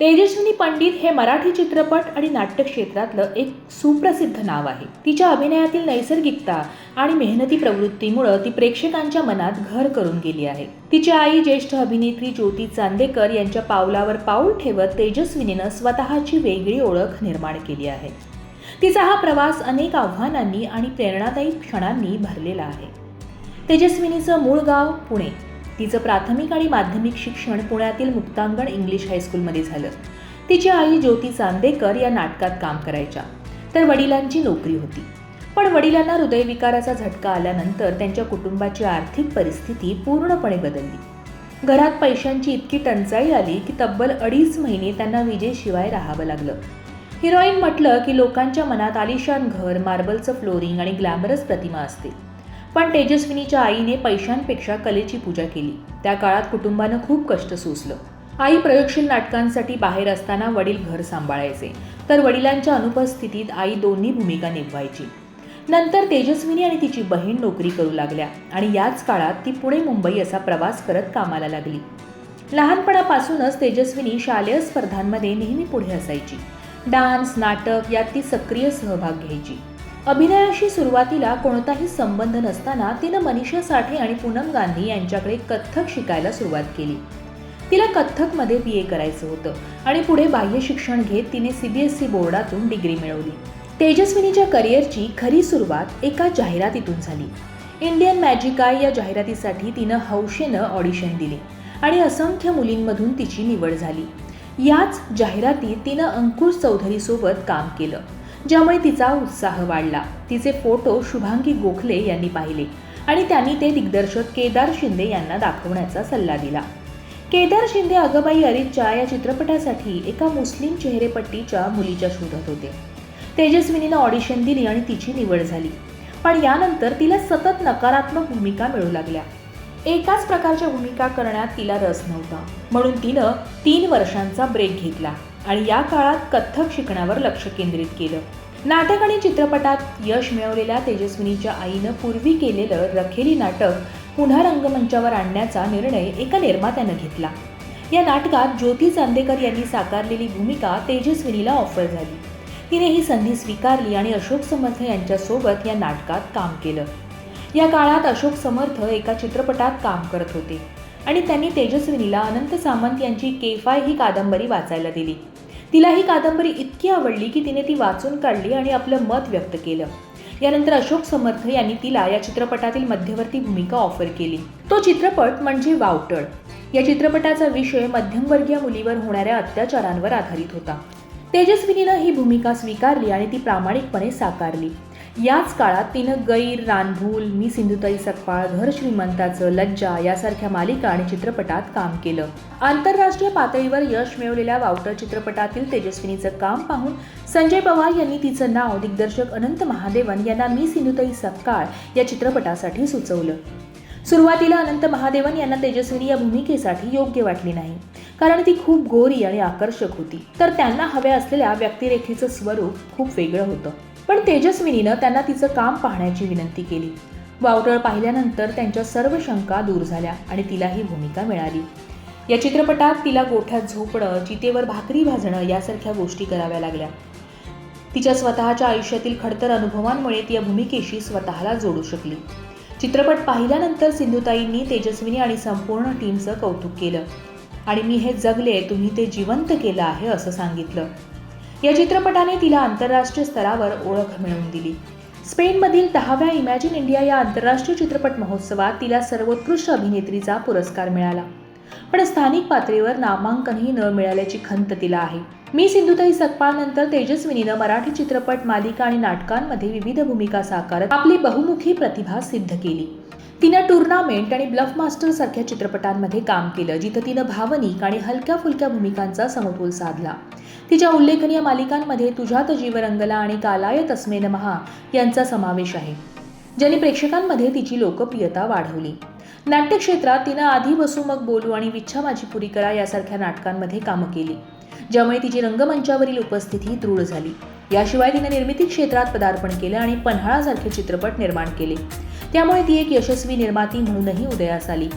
तेजस्विनी पंडित हे मराठी चित्रपट आणि नाट्य क्षेत्रातलं एक सुप्रसिद्ध नाव आहे. तिच्या अभिनयातील नैसर्गिकता आणि मेहनती प्रवृत्तीमुळं ती प्रेक्षकांच्या मनात घर करून गेली आहे. तिची आई ज्येष्ठ अभिनेत्री ज्योती चांदेकर यांच्या पावलावर पाऊल ठेवत तेजस्विनीनं स्वतःची वेगळी ओळख निर्माण केली आहे. तिचा हा प्रवास अनेक आव्हानांनी आणि प्रेरणादायी क्षणांनी भरलेला आहे. तेजस्विनीचं मूळ गाव पुणे. तिचं प्राथमिक आणि माध्यमिक शिक्षण पुण्यातील मुक्तांगण इंग्लिश हायस्कूलमध्ये झालं. तिची आई ज्योती चांदेकर या नाटकात काम करायच्या. तर वडिलांची नोकरी होती. पण वडिलांना हृदयविकाराचा झटका आल्यानंतर त्यांच्या कुटुंबाची आर्थिक परिस्थिती पूर्णपणे बदलली. घरात पैशांची इतकी टंचाई आली की तब्बल अडीच महिने त्यांना विजेशिवाय राहावं लागलं. हिरोईन म्हटलं की लोकांच्या मनात आलिशान घर मार्बलचं फ्लोरिंग आणि ग्लॅमरस प्रतिमा असते. पण तेजस्विनीच्या आईने पैशांपेक्षा कलेची पूजा केली. त्या काळात कुटुंबानं खूप कष्ट सोसलं आई प्रयोगशील नाटकांसाठी बाहेर असताना वडील घर सांभाळायचे. तर वडिलांच्या अनुपस्थितीत आई दोन्ही भूमिका निभवायची नंतर तेजस्विनी आणि तिची बहीण नोकरी करू लागल्या आणि याच काळात ती पुणे मुंबई असा प्रवास करत कामाला लागली. लहानपणापासूनच तेजस्विनी शालेय स्पर्धांमध्ये नेहमी पुढे असायची. डान्स नाटक यात ती सक्रिय सहभाग घ्यायची. अभिनयाशी सुरुवातीला कोणताही संबंध नसताना तिनं मनीषा साठे आणि पूनम गांधी यांच्याकडे कथ्थक शिकायला सुरुवात केली. तिला कथ्थकमध्ये बी ए करायचं होतं आणि पुढे बाह्य शिक्षण घेत तिने सी बी एस ई बोर्डातून डिग्री मिळवली. तेजस्विनीच्या करिअरची खरी सुरुवात एका जाहिरातीतून झाली. इंडियन मॅजिकाय या जाहिरातीसाठी तिनं हौशेनं ऑडिशन दिली आणि असंख्य मुलींमधून तिची निवड झाली. याच जाहिरातीत तिनं अंकुश चौधरीसोबत काम केलं. ज्यामुळे तिचा उत्साह वाढला. तिचे फोटो शुभांगी गोखले यांनी पाहिले आणि त्यांनी ते दिग्दर्शक केदार शिंदे यांना दाखवण्याचा सल्ला दिला. केदार शिंदे अगबाई अरितच्या या चित्रपटासाठी एका मुस्लिम चेहरेपट्टीच्या मुलीच्या शोधात होते. तेजस्विनीनं ऑडिशन दिली आणि तिची निवड झाली. पण यानंतर तिला सतत नकारात्मक भूमिका मिळू लागल्या. एकाच प्रकारच्या भूमिका करण्यात तिला रस नव्हता. म्हणून तिनं तीन वर्षांचा ब्रेक घेतला. आणि या काळात कथ्थक शिकण्यावर लक्ष केंद्रित केलं. नाटक आणि चित्रपटात यश मिळवलेल्या तेजस्विनीच्या आईनं पूर्वी केलेलं रखेली नाटक पुन्हा रंगमंचावर आणण्याचा निर्णय एका निर्मात्यानं घेतला. या नाटकात ज्योती चांदेकर यांनी साकारलेली भूमिका तेजस्विनीला ऑफर झाली. तिने ही संधी स्वीकारली आणि अशोक समर्थ यांच्यासोबत या नाटकात काम केलं. या काळात अशोक समर्थ एका चित्रपटात काम करत होते आणि त्यांनी तेजस्विनीला अनंत सामंत यांची केफाय ही कादंबरी वाचायला दिली. तिला ही कादंबरी इतकी आवडली की तिने ती वाचून काढली आणि आपलं मत व्यक्त केलं. यानंतर अशोक समर्थ यांनी तिला या चित्रपटातील मध्यवर्ती भूमिका ऑफर केली. तो चित्रपट म्हणजे वावटळ. या चित्रपटाचा विषय मध्यमवर्गीय मुलीवर होणाऱ्या अत्याचारांवर आधारित होता. तेजस्विनीनं ही भूमिका स्वीकारली आणि ती प्रामाणिकपणे साकारली. याच काळात तिनं गैर रानभूल मी सिंधुताई सकपाळ घर श्रीमंताचं लज्जा यासारख्या मालिका आणि चित्रपटात काम केलं. आंतरराष्ट्रीय पातळीवर यश मिळवलेल्या वावटर चित्रपटातील तेजस्विनीचं काम पाहून संजय पवार यांनी तिचं नाव दिग्दर्शक अनंत महादेवन यांना मी सिंधुताई सपकाळ या चित्रपटासाठी सुचवलं. सुरुवातीला अनंत महादेवन यांना तेजस्विनी या भूमिकेसाठी योग्य वाटली नाही कारण ती खूप गोरी आणि आकर्षक होती. तर त्यांना हव्या असलेल्या व्यक्तिरेखेचं स्वरूप खूप वेगळं होतं. पण तेजस्विनीनं त्यांना तिचं काम पाहण्याची विनंती केली. वावटळ पाहिल्यानंतर त्यांच्या सर्व शंका दूर झाल्या आणि तिला ही भूमिका मिळाली. या चित्रपटात तिला गोठ्यात झोपणं चितेवर भाकरी भाजणं यासारख्या गोष्टी कराव्या लागल्या. तिच्या स्वतःच्या आयुष्यातील खडतर अनुभवांमुळे ती या भूमिकेशी स्वतःला जोडू शकली. चित्रपट पाहिल्यानंतर सिंधुताईंनी तेजस्विनी आणि संपूर्ण टीमचं कौतुक केलं. आणि मी हे जगले तुम्ही ते जिवंत केलं आहे असं सांगितलं. या चित्रपटाने तिला आंतरराष्ट्रीय स्तरावर ओळख मिळवून दिली. स्पेनमधील दहाव्या इमॅजिन इंडिया या आंतरराष्ट्रीय चित्रपट महोत्सवात तिला सर्वोत्कृष्ट अभिनेत्रीचा पुरस्कार मिळाला. पण स्थानिक पातळीवर नामांकनही न मिळाल्याची खंत तिला आहे. मी सिंधुताई सकपाळनंतर तेजस्विनीनं मराठी चित्रपट मालिका आणि नाटकांमध्ये विविध भूमिका साकारत आपली बहुमुखी प्रतिभा सिद्ध केली. तिनं टुर्नामेंट आणि ब्लफ मास्टर सारख्या चित्रपटांमध्ये काम केलं जिथं तिनं भावनिक आणि हलक्या फुलक्या भूमिकांचा समतोल साधला. तिच्या उल्लेखनीय मालिकांमध्ये तुझ्यात जीव रंगला आणि कालाय तस्मेन महा यांचा समावेश आहे ज्यांनी प्रेक्षकांमध्ये तिची लोकप्रियता वाढवली. नाट्यक्षेत्रात तिनं आधी बसू मग बोलू आणि विच्छा माझी पुरी करा यासारख्या नाटकांमध्ये कामं केली ज्यामुळे तिची रंगमंचावरील उपस्थिती दृढ झाली. याशिवाय तिनं निर्मिती क्षेत्रात पदार्पण केलं आणि पन्हाळासारखे चित्रपट निर्माण केले. त्यामुळे ती एक यशस्वी निर्माती म्हणूनही उदयास आली.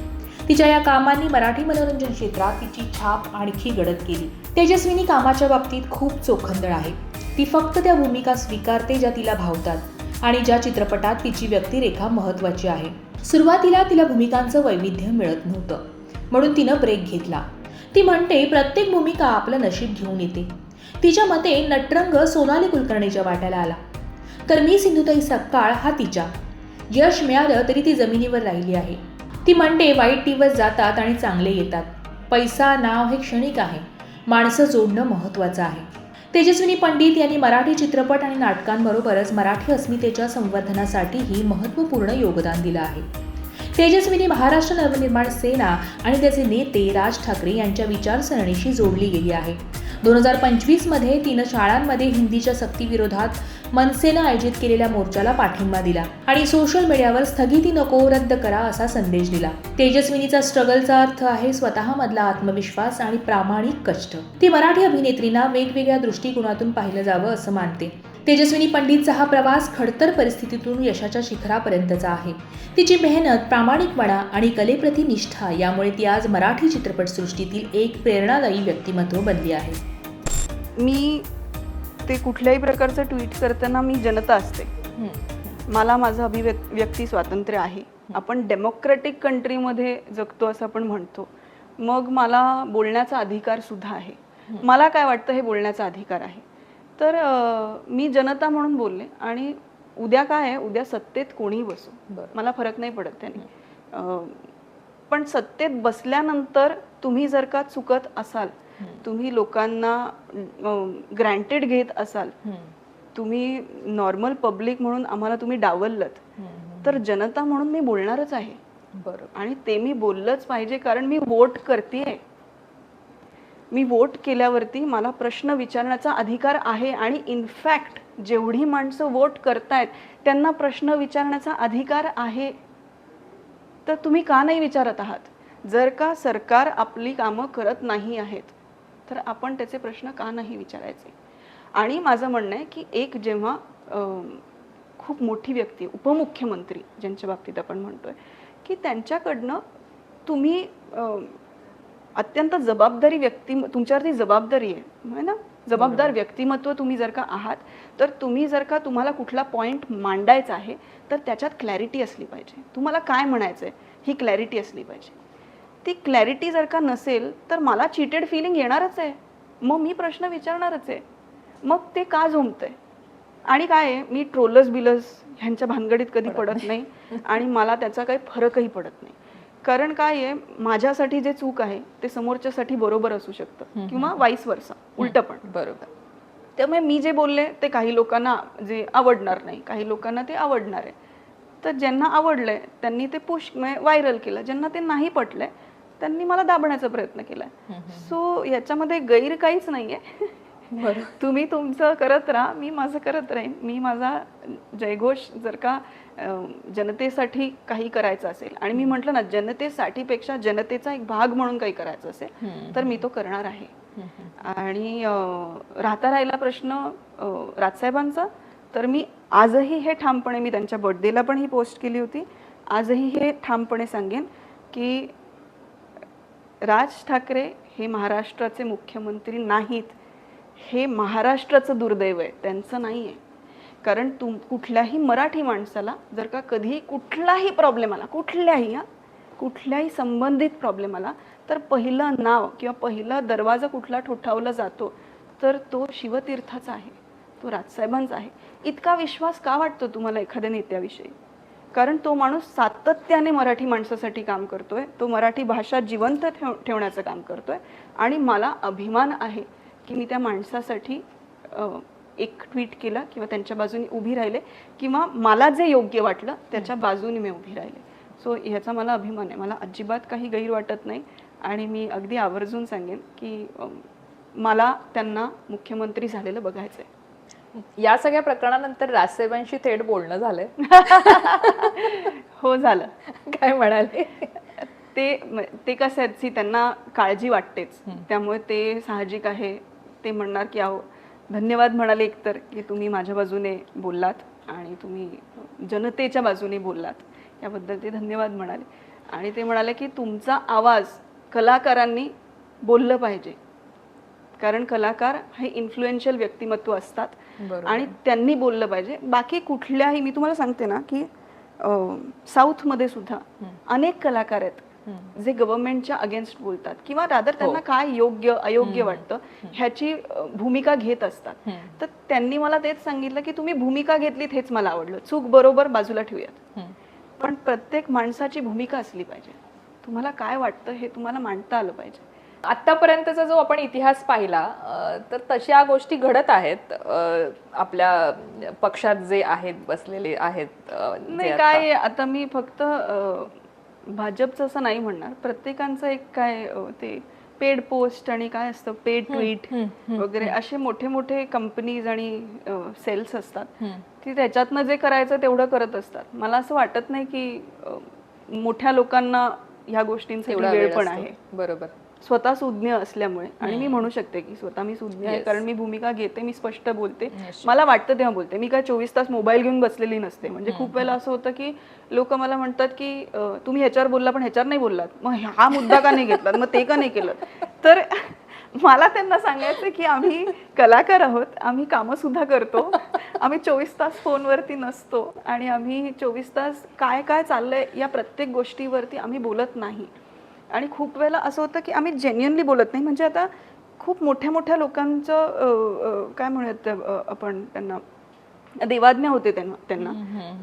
तिच्या या कामांनी मराठी मनोरंजन क्षेत्रात तिची छाप आणखी गडद केली. तेजस्विनी कामाच्या बाबतीत खूप चोखंदळ आहे. ती फक्त त्या भूमिका स्वीकारते ज्या तिला भावतात आणि ज्या चित्रपटात तिची व्यक्तिरेखा महत्त्वाची आहे. सुरुवातीला तिला भूमिकांचं वैविध्य मिळत नव्हतं म्हणून तिनं ब्रेक घेतला. ती म्हणते प्रत्येक भूमिका आपलं नशीब घेऊन येते. तिच्या मते नटरंग सोनाली कुलकर्णीच्या वाट्याला आला. तर मी सिंधुताई सकाळ हा तिच्या. यश मिळालं तरी ती जमिनीवर राहिली आहे. ती म्हणते वाईट दिवस जातात आणि चांगले येतात. पैसा नाव हे क्षणिक आहे. माणसं जोडणं महत्त्वाचं आहे. तेजस्विनी पंडित यांनी मराठी चित्रपट आणि नाटकांबरोबरच मराठी अस्मितेच्या संवर्धनासाठीही महत्त्वपूर्ण योगदान दिलं आहे. तेजस्विनी महाराष्ट्र नवनिर्माण सेना आणि त्याचे नेते राज ठाकरे यांच्या विचारसरणीशी जोडली गेली आहे. दोन हजार पंचवीसमध्ये तिनं शाळांमध्ये हिंदीच्या सक्तीविरोधात मनसेनं आयोजित केलेल्या मोर्चाला पाठिंबा दिला आणि सोशल मीडियावर स्थगिती नको रद्द करा असा संदेश दिला. तेजस्विनीचा स्ट्रगलचा अर्थ आहे स्वतःमधला आत्मविश्वास आणि प्रामाणिक कष्ट. ती मराठी अभिनेत्रींना वेगवेगळ्या दृष्टिकोनातून पाहिलं जावं असं मानते. तेजस्विनी पंडितचा हा प्रवास खडतर परिस्थितीतून यशाच्या शिखरापर्यंतचा आहे. तिची मेहनत प्रामाणिकपणा आणि कलेप्रती निष्ठा यामुळे ती आज मराठी चित्रपटसृष्टीतील एक प्रेरणादायी व्यक्तिमत्व बनली आहे. मी ते कुठल्याही प्रकारचं ट्विट करताना मी जनता असते. मला माझं अभिव्यक् व्यक्ती स्वातंत्र्य आहे. आपण डेमोक्रॅटिक कंट्रीमध्ये जगतो असं आपण म्हणतो. मग मला बोलण्याचा अधिकार सुद्धा आहे. मला काय वाटतं हे बोलण्याचा अधिकार आहे? तर मी जनता म्हणून बोलले आणि उद्या काय आहे? उद्या सत्तेत कोणीही बसो. मला फरक नाही पडत त्याने. पण सत्तेत बसल्यानंतर तुम्ही जर का चुकत असाल तुम्ही लोकांना ग्रँटेड घेत असाल तुम्ही नॉर्मल पब्लिक म्हणून आम्हाला तुम्ही डावललत तर जनता म्हणून मी बोलणारच आहे. बरोबर. आणि ते मी बोललंच पाहिजे कारण मी वोट करते मी वोट केल्यावरती मला प्रश्न विचारण्याचा अधिकार आहे आणि इनफॅक्ट जेवढी माणसं वोट करतायत त्यांना प्रश्न विचारण्याचा अधिकार आहे. तर तुम्ही का नाही विचारत आहात? जर का सरकार आपली कामं करत नाही आहेत तर आपण त्याचे प्रश्न का नाही विचारायचे? आणि माझं म्हणणं आहे की एक जेव्हा खूप मोठी व्यक्ती उपमुख्यमंत्री ज्यांच्या बाबतीत आपण म्हणतोय की त्यांच्याकडनं तुम्ही अत्यंत जबाबदारी व्यक्ती तुमच्यावरती जबाबदारी आहे ना? जबाबदार व्यक्तिमत्व तुम्ही जर का आहात तर तुम्ही जर का तुम्हाला कुठला पॉईंट मांडायचा आहे तर त्याच्यात क्लॅरिटी असली पाहिजे. तुम्हाला काय म्हणायचं आहे ही क्लॅरिटी असली पाहिजे. ती क्लॅरिटी जर का नसेल तर मला चिटेड फिलिंग येणारच आहे. मग मी प्रश्न विचारणारच आहे. मग ते का झोंबतंय? आणि काय आहे? मी ट्रोलर्स बिलर्स ह्यांच्या भानगडीत कधी पडत नाही. आणि मला त्याचा काही फरकही पडत नाही. कारण काय आहे? माझ्यासाठी जे चूक आहे ते समोरच्यासाठी बरोबर असू शकतं किंवा वाईस वर्षा उलट पण. बरोबर. त्यामुळे मी जे बोलले ते काही लोकांना जे आवडणार नाही. काही लोकांना ते आवडणार आहे. तर ज्यांना आवडलंय त्यांनी ते पुश व्हायरल केलं. ज्यांना ते नाही पटलंय त्यांनी मला दाबण्याचा प्रयत्न केलाय. सो याच्यामध्ये गैर काहीच नाहीये. बरं. तुम्ही तुमचं करत राहा मी माझं करत राहीन. मी माझा जयघोष जर का जनतेसाठी काही करायचं असेल आणि मी म्हटलं ना जनतेसाठी पेक्षा जनतेचा एक भाग म्हणून काही करायचं असेल तर मी तो करणार आहे. आणि राहता राहिला प्रश्न राजसाहेबांचा तर मी आजही हे ठामपणे मी त्यांच्या बर्थडेला पण ही पोस्ट केली होती. आजही हे ठामपणे सांगेन की राज ठाकरे हे महाराष्ट्राचे मुख्यमंत्री नाहीत. हे महाराष्ट्राचं दुर्दैव आहे. त्यांचं नाही आहे कारण तुम कुठल्याही मराठी माणसाला जर का कधी कुठलाही प्रॉब्लेम आला कुठल्याही हा कुठल्याही संबंधित प्रॉब्लेम आला तर पहिलं नाव किंवा पहिला दरवाजा कुठला ठोठावला जातो तर तो शिवतीर्थाचा आहे. तो राजसाहेबांचा आहे. इतका विश्वास का वाटतो तुम्हाला एखाद्या नेत्याविषयी? कारण तो माणूस सातत्याने मराठी माणसासाठी काम करतोय. तो मराठी भाषा जिवंत ठेव ठेवण्याचं काम करतोय. आणि मला अभिमान आहे की मी त्या माणसासाठी एक ट्विट केला किंवा त्यांच्या बाजूने उभी राहिले किंवा मला जे योग्य वाटलं त्याच्या बाजूने मी उभी राहिले. सो ह्याचा मला अभिमान आहे. मला अजिबात काही गैर वाटत नाही. आणि मी अगदी आवर्जून सांगेन की मला त्यांना मुख्यमंत्री झालेलं बघायचं आहे या सगळ्या प्रकरणानंतर राजसाहेबांशी थेट बोलणं झालंय. हो झालं. काय म्हणाले? ते ते कसं आहेत की त्यांना काळजी वाटतेच. त्यामुळे ते साहजिक आहे. ते म्हणणार की अहो धन्यवाद म्हणाले एकतर की तुम्ही माझ्या बाजूने बोललात आणि तुम्ही जनतेच्या बाजूने बोललात. याबद्दल ते धन्यवाद म्हणाले. आणि ते म्हणाले की तुमचा आवाज कलाकारांनी बोललं पाहिजे. कारण कलाकार हे इन्फ्लुएन्शियल व्यक्तिमत्व असतात. आणि त्यांनी बोललं पाहिजे. बाकी कुठल्याही मी तुम्हाला सांगते ना की साऊथमध्ये सुद्धा अनेक कलाकार आहेत जे गव्हर्नमेंटच्या अगेन्स्ट बोलतात. किंवा रादर त्यांना काय योग्य अयोग्य वाटतं ह्याची भूमिका घेत असतात. तर त्यांनी मला तेच सांगितलं की तुम्ही भूमिका घेतलीत हेच मला आवडलं. चूक बरोबर बाजूला ठेवूयात. पण प्रत्येक माणसाची भूमिका असली पाहिजे. तुम्हाला काय वाटतं हे तुम्हाला मांडता आलं पाहिजे. आतापर्यंतचा जो आपण इतिहास पाहिला तर तशा गोष्टी घडत आहेत. आपल्या पक्षात जे आहेत बसलेले आहेत नाही काय आता मी फक्त भाजपचं असं नाही म्हणणार. प्रत्येकांचं एक काय ते पेड पोस्ट आणि काय असतं पेड ट्विट वगैरे असे मोठे मोठे कंपनीज आणि सेल्स असतात. ती त्याच्यातनं जे करायचं तेवढं करत असतात. मला असं वाटत नाही की मोठ्या लोकांना ह्या तेवढा वेळ पण. आहे. बरोबर. स्वतः सुज्ञ असल्यामुळे. आणि मी म्हणू शकते की स्वतः मी सुज्ञ आहे. कारण मी भूमिका घेते मी स्पष्ट बोलते. मला वाटतं तेव्हा बोलते. मी काय चोवीस तास मोबाईल घेऊन बसलेली नसते. म्हणजे खूप वेळेला असं होतं की लोक मला म्हणतात की तुम्ही ह्याच्यावर बोलला पण ह्याच्यावर नाही बोललात. मग हा मुद्दा का नाही घेतलात? मग ते का नाही केलं? तर मला त्यांना सांगायचं की आम्ही कलाकार आहोत आम्ही कामं सुद्धा करतो आम्ही चोवीस तास फोनवरती नसतो आणि आम्ही चोवीस तास काय काय चाललंय या प्रत्येक गोष्टीवरती आम्ही बोलत नाही. आणि खूप वेळेला असं होतं की आम्ही जेन्युअनली बोलत नाही. म्हणजे आता खूप मोठ्या मोठ्या लोकांचं काय म्हणूयात आपण त्यांना देवाज्ञा होते त्यांना त्यांना.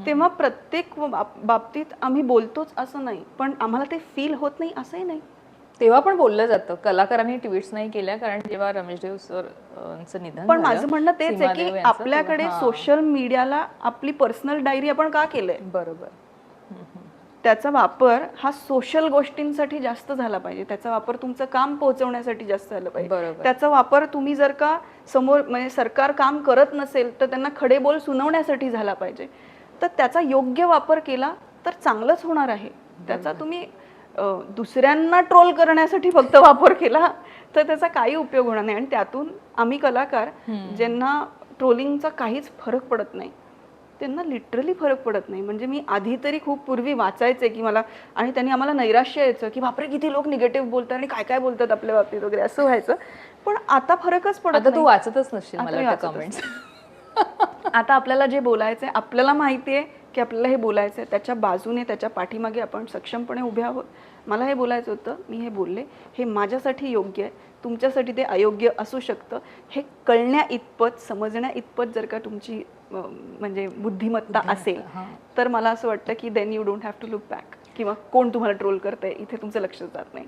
तेव्हा प्रत्येक बाब- बाबतीत आम्ही बोलतोच असं नाही. पण आम्हाला ते फील होत नाही असंही नाही. तेव्हा पण बोललं जातं. कलाकारांनी ट्विट्स नाही केल्या कारण जेव्हा रमेश देव सर निधन पण माझं म्हणणं तेच आहे की आपल्याकडे सोशल मीडियाला आपली पर्सनल डायरी आपण का केलंय? बरोबर. त्याचा वापर हा सोशल गोष्टींसाठी जास्त झाला पाहिजे. त्याचा वापर तुमचं काम पोहोचवण्यासाठी जास्त झालं पाहिजे. त्याचा वापर तुम्ही जर का समोर म्हणजे सरकार काम करत नसेल तर त्यांना खडे बोल सुनावण्यासाठी झाला पाहिजे. तर त्याचा योग्य वापर केला तर चांगलंच होणार आहे. त्याचा तुम्ही दुसऱ्यांना ट्रोल करण्यासाठी फक्त वापर केला तर त्याचा काही उपयोग होणार नाही. आणि त्यातून आम्ही कलाकार ज्यांना ट्रोलिंगचा काहीच फरक पडत नाही. त्यांना लिटरली फरक पडत नाही. म्हणजे मी आधी तरी खूप पूर्वी वाचायचे की मला आणि त्यांनी आम्हाला नैराश्य यायचं की बापरे किती लोक निगेटिव्ह बोलतात आणि काय काय बोलतात आपल्या बाबतीत वगैरे असं व्हायचं. पण आता फरकच पडत आता तू. वाचतच नसशील आता मला कमेंट्स आपल्याला जे बोलायचंय आपल्याला माहिती आहे की आपल्याला हे बोलायचंय त्याच्या बाजूने त्याच्या पाठीमागे आपण सक्षमपणे उभे आहोत. मला हे बोलायचं होतं मी हे बोलले हे माझ्यासाठी योग्य आहे. तुमच्यासाठी ते अयोग्य असू शकतं. हे कळण्या इतपत समजण्या इतपत जर का तुमची म्हणजे बुद्धिमत्ता असेल तर मला असं वाटतं की then you don't have to look back किंवा कोण तुम्हाला ट्रोल करतंय इथे तुमचं लक्ष जात नाही.